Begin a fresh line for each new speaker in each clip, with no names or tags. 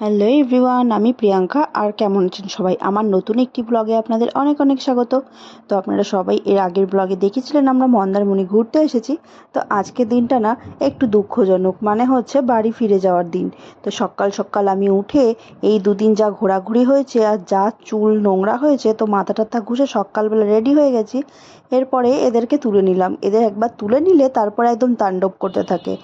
Hello everyone, আমি প্রিয়াঙ্কা। আর কেমন আছেন সবাই? আমার নতুন একটি ব্লগে আপনাদের অনেক অনেক স্বাগত। তো আপনারা সবাই এর আগের ব্লগে দেখেছিলেন আমরা মন্দারমণি ঘুরতে এসেছি। তো আজকের দিনটা না একটু দুঃখজনক মানে হচ্ছে বাড়ি ফিরে যাওয়ার দিন। তো সকাল সকাল আমি উঠে এই দুদিন যা ঘোরাঘুরি হয়েছে আর যা চুল নোংরা হয়েছে, তো মাথা টাথা ঘুষে সকালবেলা রেডি হয়ে গেছি। এরপরে এদেরকে তুলে নিলাম। এদের একবার তুলে নিলে তারপরে একদম তাণ্ডব করতে থাকে।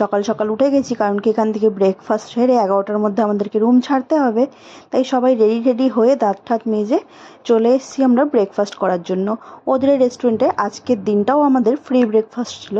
সকাল সকাল উঠে গেছি, কারণ কি এখান থেকে ব্রেকফাস্ট সেরে এগারোটার মধ্যে আমাদেরকে রুম ছাড়তে হবে। তাই সবাই রেডি রেডি হয়ে দাঁত ঠাত মেজে চলে এসেছি আমরা ব্রেকফাস্ট করার জন্য। ওদের রেস্টুরেন্টে আজকের দিনটাও আমাদের ফ্রি ব্রেকফাস্ট ছিল।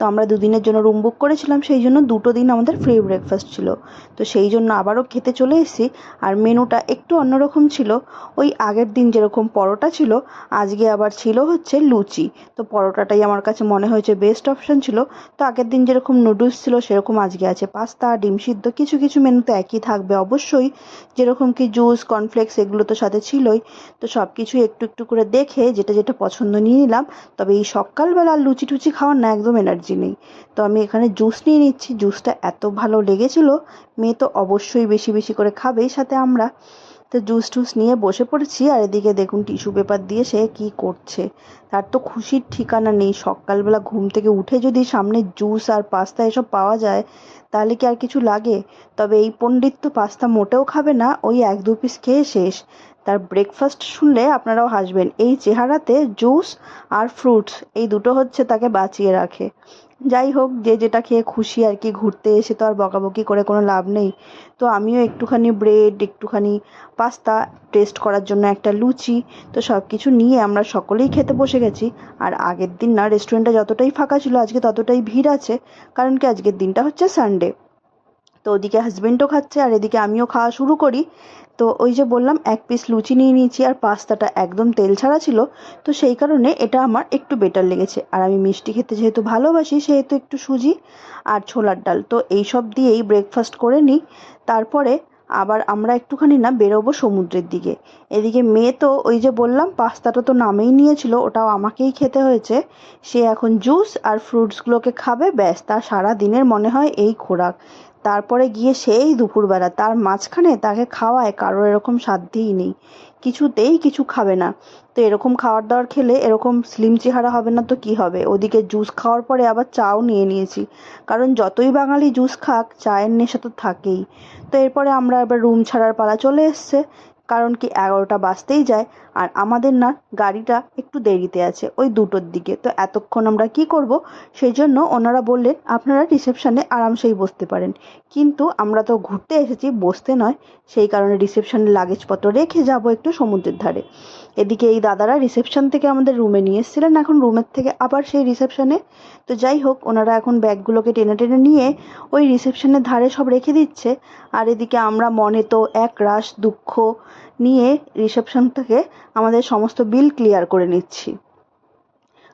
তো আমরা দুদিনের জন্য রুম বুক করেছিলাম, সেই জন্য দুটো দিন আমাদের ফ্রি ব্রেকফাস্ট ছিল। তো সেই জন্য আবারও খেতে চলে এসেছি। আর মেনুটা একটু অন্যরকম ছিল। ওই আগের দিন যেরকম পরোটা ছিল, আজকে আবার ছিল হচ্ছে লুচি। তো পরোটাটাই আমার কাছে মনে হয়েছে বেস্ট অপশান ছিল। তো আগের দিন যেরকম নুডলস ছিল, সেরকম আজকে আছে পাস্তা ডিম সিদ্ধ, কিছু কিছু মেনুতে একই থাকবে অবশ্যই। যেরকম কি জুস কর্নফ্লেক্স এগুলো তো সাথে ছিলই। তো সব কিছুই একটু একটু করে দেখে, যেটা যেটা পছন্দ নিয়ে নিলাম। তবে এই সকালবেলা লুচি টুচি খাওয়ার না একদম এনার্জি নেই। তো আমি এখানে জুস নিয়ে নিচ্ছি। জুসটা এত ভালো লেগেছিল, মেয়ে তো অবশ্যই বেশি বেশি করে খাবেই সাথে আমরা। তো জুস টুস নিয়ে বসে পড়েছি আর এদিকে দেখুন টিস্যু পেপার দিয়ে সে কি করছে। তার তো খুশির ঠিকানা নেই। সকালবেলা ঘুম থেকে উঠে যদি সামনে জুস আর পাস্তা এসব পাওয়া যায়, তাহলে কি আর কিছু লাগে? তবে এই পণ্ডিত তো পাস্তা মোটেও খাবে না, ওই এক দু পিস খেয়ে শেষ। তার ব্রেকফাস্ট শুনলে আপনারাও হাসবেন। এই চেহারাতে জুস আর ফ্রুটস এই দুটো হচ্ছে তাকে বাঁচিয়ে রাখে। যাই হোক, যে যেটা খেয়ে খুশি আর কি, ঘুরতে এসে তো আর বকাবকি করে কোনো লাভ নেই। তো আমিও একটুখানি ব্রেড একটুখানি পাস্তা টেস্ট করার জন্য একটা লুচি, তো সব কিছু নিয়ে আমরা সকলেই খেতে বসে গেছি। আর আগের দিন না রেস্টুরেন্টটা যতটাই ফাঁকা ছিল, আজকে ততটাই ভিড় আছে, কারণ কি আজকের দিনটা হচ্ছে সানডে তো ওদিকে হাজবেন্ডও খাচ্ছে, আর এদিকে আমিও খাওয়া শুরু করি। তো ওই যে বললাম, এক পিস লুচি নিয়ে নিয়েছি আর পাস্তাটা একদম তেল ছাড়া ছিল, তো সেই কারণে এটা আমার একটু বেটার লেগেছে। আর আমি মিষ্টি খেতে যেহেতু ভালোবাসি, সেহেতু একটু সুজি আর ছোলার ডাল। তো এই সব দিয়েই ব্রেকফাস্ট করে নিই। তারপরে আবার আমরা একটুখানি না বেরোবো সমুদ্রের দিকে। এদিকে মেয়ে তো ওই যে বললাম, পাস্তাটা তো নামেই নিয়েছিল, ওটাও আমাকেই খেতে হয়েছে। সে এখন জুস আর ফ্রুটসগুলোকে খাবে, ব্যাস, তার সারা দিনের মনে হয় এই খোরাক। তারপরে গিয়ে সেই দুপুরবেলা, তার মাঝখানে তাকে খাওয়ায় কারোর এরকম সাধ্যই নেই। কিছুতেই কিছু খাবে না। তো এরকম খাবার দাবার খেলে এরকম স্লিম চেহারা হবে না তো কি হবে? ওদিকে জুস খাওয়ার পরে আবার চাও নিয়ে নিয়েছি। কারণ যতই বাঙালি জুস খাক, চায়ের নেশা তো থাকেই। তো এরপরে আমরা এবার রুম ছাড়ার পালা চলে এসছে। কারণ কি এগারোটা বাজতেই যায়। আর আমাদের না গাড়িটা একটু দেরিতে আছে, ওই দুটোর দিকে। তো এতক্ষণ আমরা কি করব? সেই জন্য ওনারা বললেন, আপনারা রিসেপশানে আরামসেই বসতে পারেন। কিন্তু আমরা তো ঘুরতে এসেছি, বসতে নয়। সেই কারণে রিসেপশানে লাগেজপত্র রেখে যাব একটু সমুদ্রের ধারে। এদিকে এই দাদারা রিসেপশান থেকে আমাদের রুমে নিয়ে এসেছিলেন, এখন রুমের থেকে আবার সেই রিসেপশানে। তো যাই হোক, ওনারা এখন ব্যাগগুলোকে টেনে টেনে নিয়ে ওই রিসেপশনের ধারে সব রেখে দিচ্ছে। আর এদিকে আমরা মনে তো এক রাশ দুঃখ নিয়ে রিসেপশন থেকে আমাদের সমস্ত বিল ক্লিয়ার করে নিচ্ছি।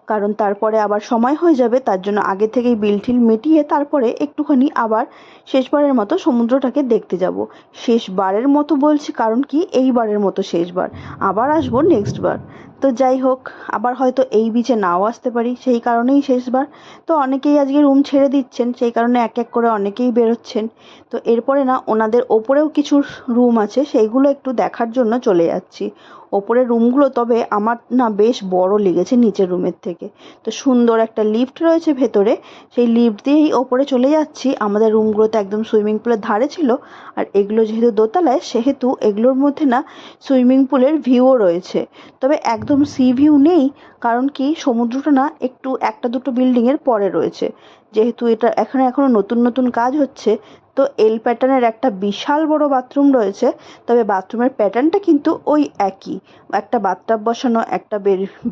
কারণ তারপরে আবার সময় হয়ে যাবে, তার জন্য আগে থেকেই বিল ঠিল মিটিয়ে তারপরে একটুখানি আবার শেষবারের মতো সমুদ্রটাকে দেখতে যাব। শেষবারের মতো বলছি, কারণ কি? এইবারের মতো শেষবার। আবার আসব নেক্সট বার তো যাই হোক, আবার হয়তো এই বিচে নাও আসতে পারি, সেই কারণেই শেষবার। তো অনেকেই আজকে রুম ছেড়ে দিচ্ছেন, সেই কারণে এক এক করে অনেকেই বেরোচ্ছেন। তো এরপরে না, ওনাদের ওপরেও কিছু রুম আছে, সেইগুলো একটু দেখার জন্য চলে যাচ্ছি। ওপরের রুমগুলো, তবে আমার না বেশ বড় লেগেছে নিচের রুমের থেকে। তো সুন্দর একটা লিফট রয়েছে ভেতরে। সেই লিফট দিয়েই ওপরে চলে যাচ্ছি। আমাদের রুমগুলোতে একদম সুইমিং পুলের ধারে ছিল। আর এগুলো যেহেতু দোতলায়, সেহেতু এগুলোর মধ্যে না সুইমিং পুলের ভিউও রয়েছে। তবে একদম সি ভিউ নেই। কারণ কি, সমুদ্রটা না একটু একটা দুটো বিল্ডিংয়ের পরে রয়েছে। যেহেতু এটা এখানে এখনও নতুন নতুন কাজ হচ্ছে, তো এল প্যাটার্নের একটা বিশাল বড় বাথরুম রয়েছে, তবে বাথরুমের প্যাটার্নটা কিন্তু ওই একই। একটা বাথটাব বসানো, একটা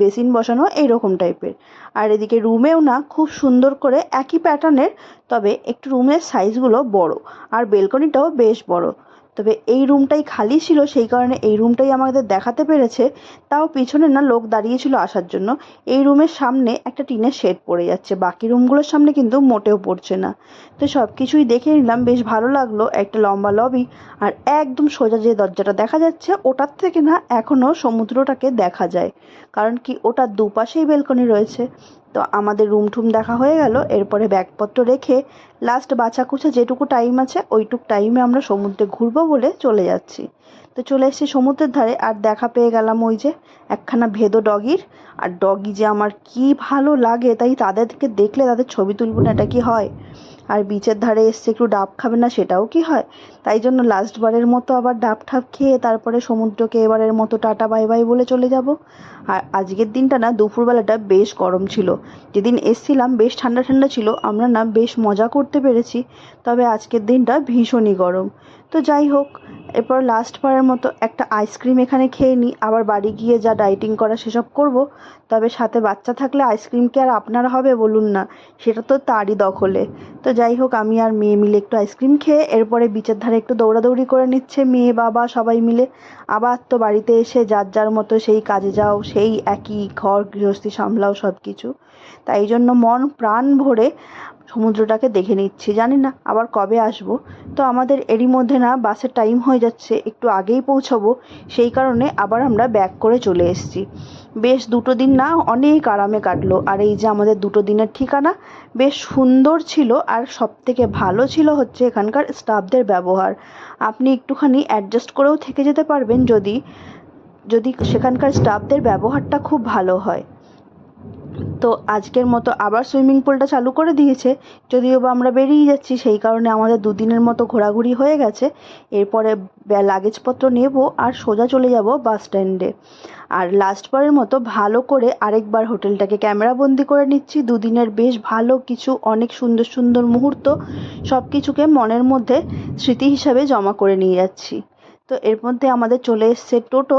বেসিন বসানো, এইরকম টাইপের আর এদিকে রুমেও না খুব সুন্দর করে একই প্যাটার্নের তবে একটু রুমের সাইজগুলো বড়। আর বেলকনিটাও বেশ বড়। তবে এই রুমটাই খালি ছিল, সেই কারণে এই রুমটাই আমাদের দেখাতে পেরেছে। তাও পিছনে না লোক দাঁড়িয়েছিল আসার জন্য। এই রুমের সামনে একটা টিনের শেড পড়ে যাচ্ছে। বাকি রুমগুলোর সামনে কিন্তু মোটেও পড়ছে না। তো সব কিছুই দেখে নিলাম, বেশ ভালো লাগল একটা লম্বা লবি। আর একদম সোজা যে দরজাটা দেখা যাচ্ছে, ওটার থেকে না এখনও সমুদ্রটাকে দেখা যায়। কারণ কি, ওটার দুপাশেই বেলকনি রয়েছে। তো আমাদের রুম টুম দেখা হয়ে গেল। এরপরে ব্যাগপত্র রেখে লাস্ট বাছা কুচা যেটুকু টাইম আছে, ওইটুক টাইমে আমরা সমুদ্রে ঘুরবো বলে চলে যাচ্ছি। তো চলে এসেছি সমুদ্রের ধারে, আর দেখা পেয়ে গেলাম ওই যে একখানা ভেদো ডগির আর ডগি যে আমার কি ভালো লাগে তাই তাদেরকে দেখলে তাদের ছবি তুলবো না, এটা কি হয়? আর বিচের ধারে এসছে একটু ডাব খাবে না, সেটাও কি হয়? তাই জন্য লাস্টবারের মতো আবার ডাব ঠাব খেয়ে তারপরে সমুদ্রকে এবারের মতো টাটা বাই বাই বলে চলে যাব। আর আজকের দিনটা না দুপুরবেলাটা বেশ গরম ছিল। যেদিন এসছিলাম বেশ ঠান্ডা ঠান্ডা ছিল, আমরা না বেশ মজা করতে পেরেছি, তবে আজকের দিনটা ভীষণই গরম। তো যাই হোক, এরপর লাস্ট বারের মতো একটা আইসক্রিম এখানে খেয়ে নিই আবার বাড়ি গিয়ে যা ডাইটিং করা সেসব করব, তবে সাথে বাচ্চা থাকলে আইসক্রিম কি আর আপনার হবে বলুন না, সেটা তো তারই দখলে। তো যাই হোক, আমি আর মেয়ে মিলে একটু আইসক্রিম খেয়ে, এরপরে বিচের ধারে একটু দৌড়াদৌড়ি করে নিচ্ছে, মেয়ে বাবা সবাই মিলে। আবার তো বাড়িতে এসে যার যার মতো সেই কাজে যাও সেই একই ঘর, গৃহস্থী সামলাও সব কিছু তাই জন্য মন প্রাণ ভরে সমুদ্রটাকে দেখে নিচ্ছি। জানি না আবার কবে আসব। তো আমাদের এরই মধ্যে না বাসের টাইম হয়ে যাচ্ছে, একটু আগেই পৌঁছাবো। সেই কারণে আবার আমরা ব্যাক করে চলে এসেছি। বেশ দুটো দিন না অনেক আরামে কাটলো। আর এই যে আমাদের দুটো দিনের ঠিকানা, বেশ সুন্দর ছিল আর সব থেকে ভালো ছিল হচ্ছে এখানকার স্টাফদের ব্যবহার। আপনি একটুখানি অ্যাডজাস্ট করেও থেকে যেতে পারবেন যদি যদি সেখানকার স্টাফদের ব্যবহারটা খুব ভালো হয়। তো আজকের মতো আবার সুইমিং পুলটা চালু করে দিয়েছে। যদিও বা আমরা বেরিয়ে যাচ্ছি, সেই কারণে আমাদের দুদিনের মতো ঘোরাঘুরি হয়ে গেছে। এরপরে লাগেজপত্র নেব আর সোজা চলে যাব বাস স্ট্যান্ডে আর লাস্টবারের মতো ভালো করে আরেকবার হোটেলটাকে ক্যামেরাবন্দি করে নিচ্ছি। দুদিনের বেশ ভালো কিছু, অনেক সুন্দর সুন্দর মুহূর্ত সব কিছুকে মনের মধ্যে স্মৃতি হিসাবে জমা করে নিয়ে যাচ্ছি। তো এর মধ্যে আমাদের চলে এসছে টোটো।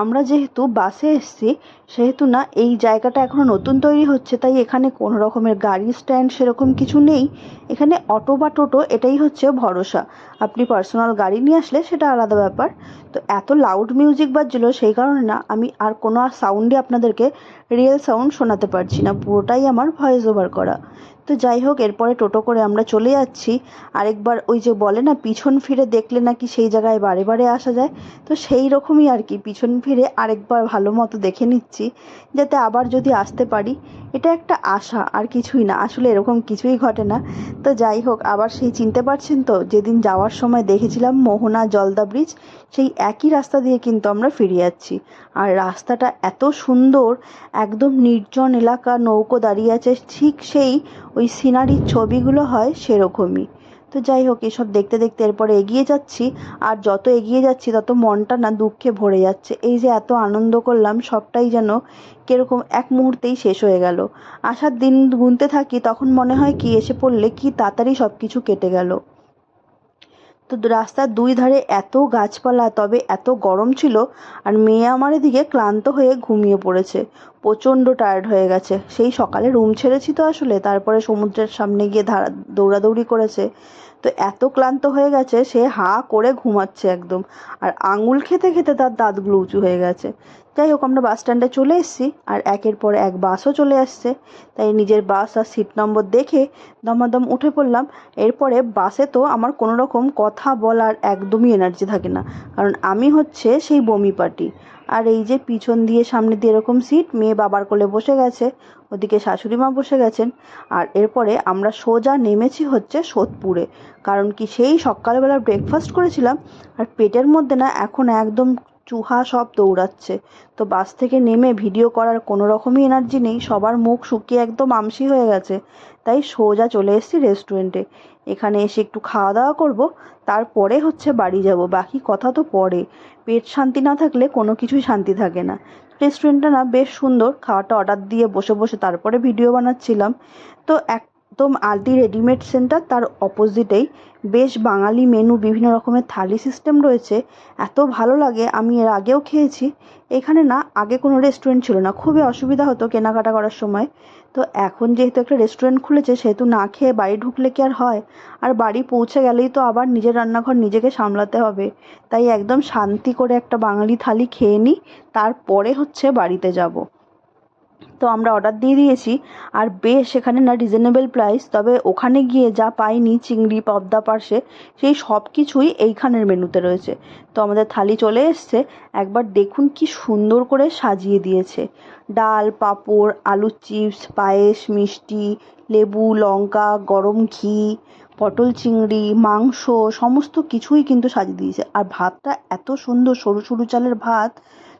আমরা যেহেতু বাসে এসছি, সেহেতু না এই জায়গাটা এখনও নতুন তৈরি হচ্ছে, তাই এখানে কোনো রকমের গাড়ি স্ট্যান্ড সেরকম কিছু নেই। এখানে অটো বা টোটো এটাই হচ্ছে ভরসা। আপনি পার্সোনাল গাড়ি নিয়ে আসলে সেটা আলাদা ব্যাপার। তো এত লাউড মিউজিক বাজছিল সেই কারণে না আমি আর কোনো সাউন্ডে আপনাদেরকে রিয়েল সাউন্ড শোনাতে পারছি না, পুরোটাই আমার ভয়েস ওভার করা। তো যাই হোক, এরপরে টোটো করে আমরা চলে যাচ্ছি। আরেকবার ওই যে বলে না, পিছন ফিরে দেখলে নাকি সেই জায়গায় বারে বারে আসা যায়। তো সেই রকমই আর কি, পিছন ফিরে আরেকবার ভালো মতো দেখে নিচ্ছি, যাতে আবার যদি আসতে পারি। এটা একটা আশা, আর কিছুই না, আসলে এরকম কিছুই ঘটে না। তো যাই হোক, আবার সেই চিনতে পারছেন তো, যেদিন যাওয়ার সময় দেখেছিলাম মোহনা জলদা ব্রিজ, সেই একই রাস্তা দিয়ে কিন্তু আমরা ফিরে যাচ্ছি। আর রাস্তাটা এত সুন্দর, একদম নির্জন এলাকা, নৌকো দাঁড়িয়ে আছে, ঠিক সেই ওই সিনারির ছবিগুলো হয় সেরকমই। তো যাই হোক, এসব দেখতে দেখতে এরপরে এগিয়ে যাচ্ছি, আর যত এগিয়ে যাচ্ছি তত মনটা না দুঃখে ভরে যাচ্ছে। এই যে এত আনন্দ করলাম, সবটাই যেন কীরকম এক মুহূর্তেই শেষ হয়ে গেল। আসার দিন গুনতে থাকি, তখন মনে হয় কি, এসে পড়লে কি তাড়াতাড়ি সব কিছু কেটে গেল। তো রাস্তার দুই ধারে এত গাছপালা, তবে এত গরম ছিল আর মেয়ে আমার এদিকে ক্লান্ত হয়ে ঘুমিয়ে পড়েছে। প্রচণ্ড টায়ার্ড হয়ে গেছে। সেই সকালে রুম ছেড়েছি তো আসলে, তারপরে সমুদ্রের সামনে গিয়ে ধারা দৌড়াদৌড়ি করেছে। তো এত ক্লান্ত হয়ে গেছে, সে হা করে ঘুমাচ্ছে একদম। আর আঙুল খেতে খেতে তার দাঁতগুলো উঁচু হয়ে গেছে। যাই হোক, আমরা বাস স্ট্যান্ডে চলে এসেছি আর একের পর এক বাসও চলে আসছে। তাই নিজের বাস আর সিট নম্বর দেখে দমাদম উঠে পড়লাম। এরপরে বাসে তো আমার কোনো রকম কথা বলার একদমই এনার্জি থাকে না। কারণ আমি হচ্ছে সেই বমি পার্টি আর এই যে পিছন দিয়ে সামনে দিয়ে এরকম সিট মেয়ে বাবার কোলে বসে গেছে, ওদিকে শাশুড়ি মা বসে গেছেন। আর এরপরে আমরা সোজা নেমেছি হচ্ছে সোদপুরে। কারণ কি সেই সকালবেলা ব্রেকফাস্ট করেছিলাম, আর পেটের মধ্যে না এখন একদম চুহা সব দৌড়াচ্ছে। তো বাস থেকে নেমে ভিডিও করার কোনো রকমই এনার্জি নেই, সবার মুখ শুকিয়ে একদম আমসি হয়ে গেছে। তাই সোজা চলে এসেছি রেস্টুরেন্টে। এখানে এসে একটু খাওয়া দাওয়া করব, তারপরে হচ্ছে বাড়ি যাব, বাকি কথা তো পরে। পেট শান্তি না থাকলে কোনো কিছুই শান্তি থাকে না। রেস্টুরেন্টটা না বেশ সুন্দর, খাওয়াটা অর্ডার দিয়ে বসে বসে তারপরে ভিডিও বানাচ্ছিলাম। তো একদম আলটি রেডিমেড সেন্টার, তার অপোজিটেই বেশ বাঙালি মেনু বিভিন্ন রকমের থালি সিস্টেম রয়েছে। এত ভালো লাগে, আমি এর আগেও খেয়েছি। এখানে না, আগে কোনো রেস্টুরেন্ট ছিল না। খুবই অসুবিধা হতো কেনাকাটা করার সময়। তো এখন যেহেতু একটা রেস্টুরেন্ট খুলেছে, সেহেতু না খেয়ে বাড়ি ঢুকলে কি আর হয়? আর বাড়ি পৌঁছে গেলেই তো আবার নিজের রান্নাঘর নিজেকে সামলাতে হবে। তাই একদম শান্তি করে একটা বাঙালি থালি খেয়ে নিই তারপরে হচ্ছে বাড়িতে যাব। তো আমরা অর্ডার দিয়ে দিয়েছি। আর বেশ, এখানে না রিজনেবল প্রাইস তবে ওখানে গিয়ে যা পাইনি, চিংড়ি পদ্মা পার্শে, সেই সব কিছুই এইখানের মেনুতে রয়েছে। তো আমাদের থালি চলে এসছে। একবার দেখুন কি সুন্দর করে সাজিয়ে দিয়েছে। ডাল, পাঁপড়, আলুর চিপস, পায়েস, মিষ্টি, লেবু, লঙ্কা, গরম ঘি, পটল চিংড়ি, মাংস, সমস্ত কিছুই কিন্তু সাজিয়ে দিয়েছে। আর ভাতটা এত সুন্দর সরু সরু চালের ভাত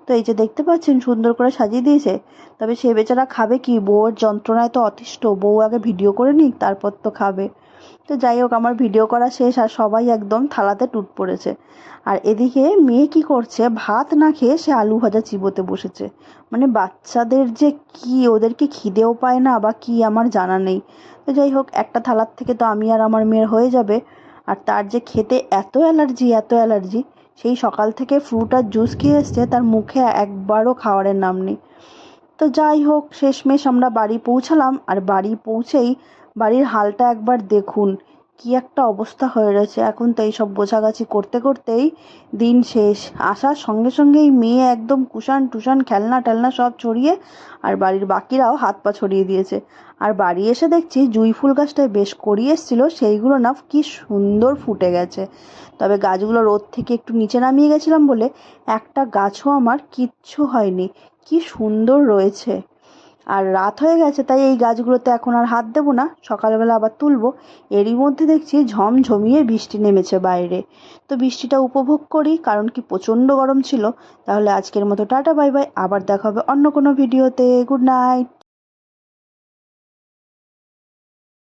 তো এই যে দেখতে পাচ্ছেন সুন্দর করে সাজিয়ে দিয়েছে। তবে সে বেচারা খাবে কি? বউয়ের যন্ত্রণায় তো অতিষ্ঠ। বউ আগে ভিডিও করে নিক, তারপর তো খাবে। তো যাই হোক, আমার ভিডিও করা শেষ আর সবাই একদম থালাতে টুট পড়েছে। আর এদিকে মেয়ে কি করছে? ভাত না খেয়ে সে আলু ভাজা চিবোতে বসেছে। মানে বাচ্চাদের যে কি, ওদেরকে খিদেও পায় না বা কি আমার জানা নেই। তো যাই হোক, একটা থালার থেকে তো আমি আর আমার মেয়ের হয়ে যাবে। আর তার যে খেতে এত অ্যালার্জি এত অ্যালার্জি সেই সকাল থেকে ফ্রুট আর জুস খেয়ে এসছে, তার মুখে একবারও খাওয়ারের নাম নেই। তো যাই হোক, শেষমেশ আমরা বাড়ি পৌঁছালাম, আর বাড়ি পৌঁছেই বাড়ির হালটা একবার দেখুন। কি একটা অবস্থা হয়ে রয়েছে। এখন তো এইসব বোঝাগাছি করতে করতেই দিন শেষ। আসার সঙ্গে সঙ্গেই মেয়ে একদম কুষান টুসান খেলনা টেলনা সব ছড়িয়ে আর বাড়ির বাকিরাও হাত পা ছড়িয়ে দিয়েছে। আর বাড়ি এসে দেখছি জুঁই ফুল গাছটায় বেশ করিয়ে এসেছিল, সেইগুলো না কি সুন্দর ফুটে গেছে। তবে গাছগুলো রোদ থেকে একটু নিচে নামিয়ে গেছিলাম বলে একটা গাছও আমার কিচ্ছু হয়নি। কি সুন্দর রয়েছে। আর রাত হয়ে গেছে, তাই এই গাছগুলোতে এখন আর হাত দেবো না। সকালবেলা আবার তুলবো। এরই মধ্যে দেখছি ঝমঝমিয়ে বৃষ্টি নেমেছে বাইরে। তো বৃষ্টিটা উপভোগ করি, কারণ কি প্রচণ্ড গরম ছিল। তাহলে আজকের মতো টাটা, বাই বাই। আবার দেখা হবে অন্য কোনো ভিডিওতে। Good night.